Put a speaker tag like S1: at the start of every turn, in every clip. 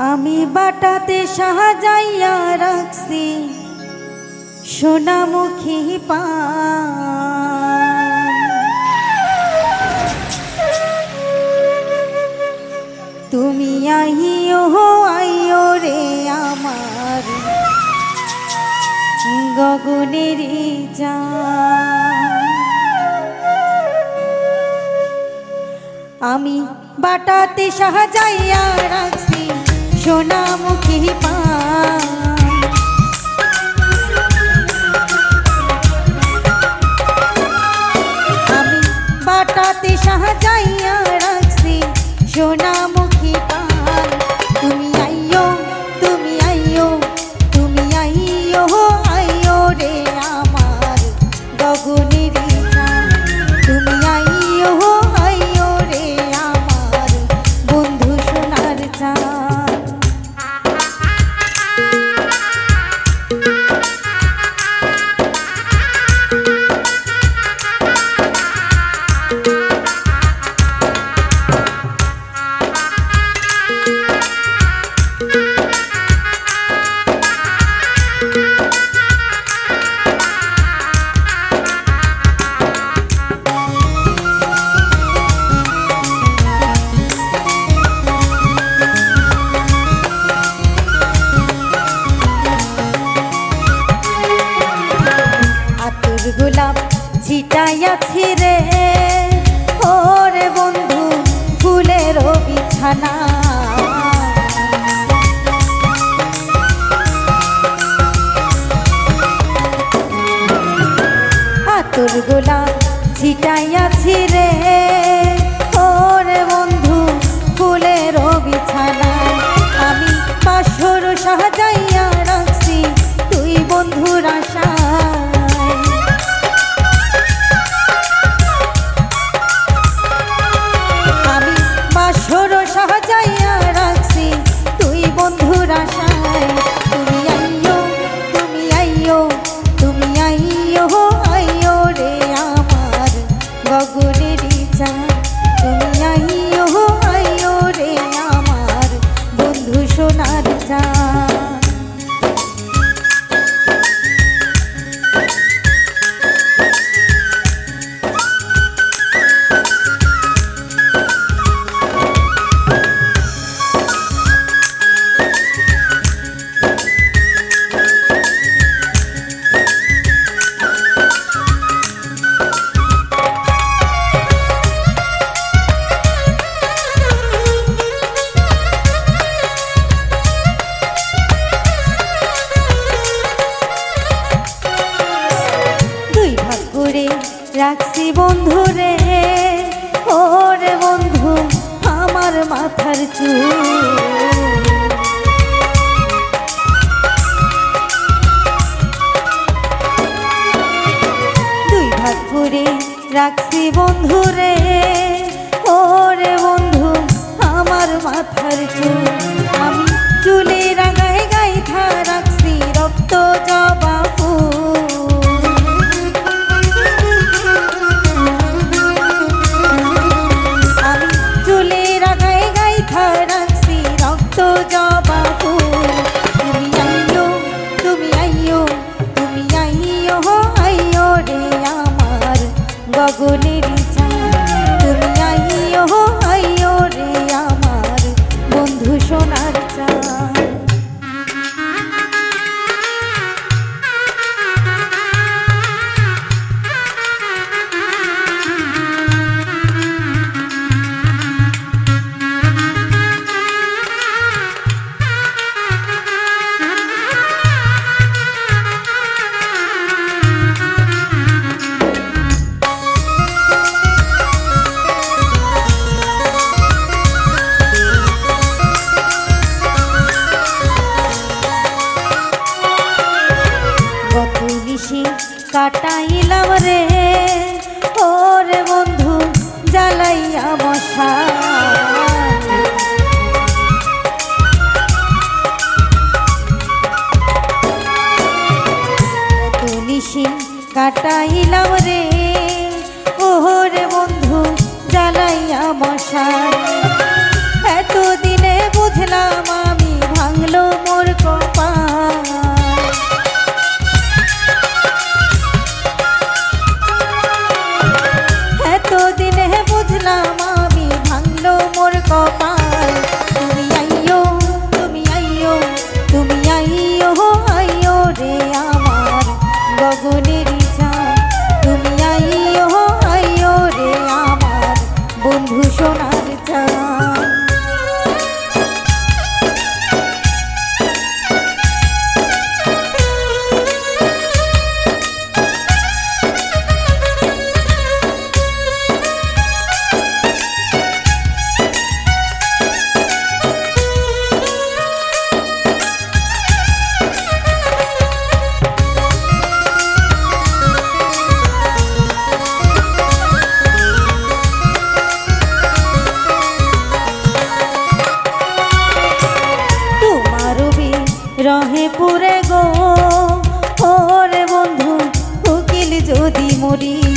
S1: আমি বাটাতে সাহাযাইয়া রাখছি সোনামুখী পা তুমি আহিও হো আইও রে আমার গগনের আমি বাটাতে সাহায্যাইয়া রাখ সোনামুখী পান আমি বাটাতে সাহায্য রাখছি সোনামুখী যাইয়াছি রে। রাখছি বন্ধু রে, ওরে বন্ধু, আমার মাথার চুল। ঘুরে রাখছি বন্ধু রে, ওরে বন্ধু, আমার মাথার চুল। আমি Guni. কাটাই রহে পুরে গো। ওরে বন্ধু উকিল যদি মরি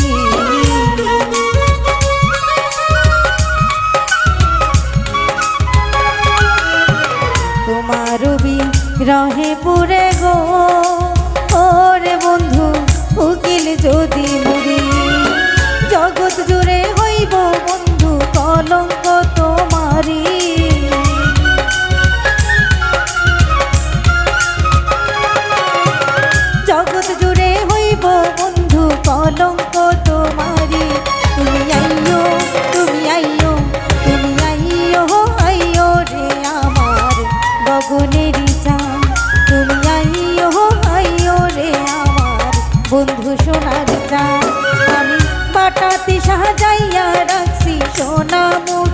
S1: সাজাইয়া রাখছি সোনা মুখ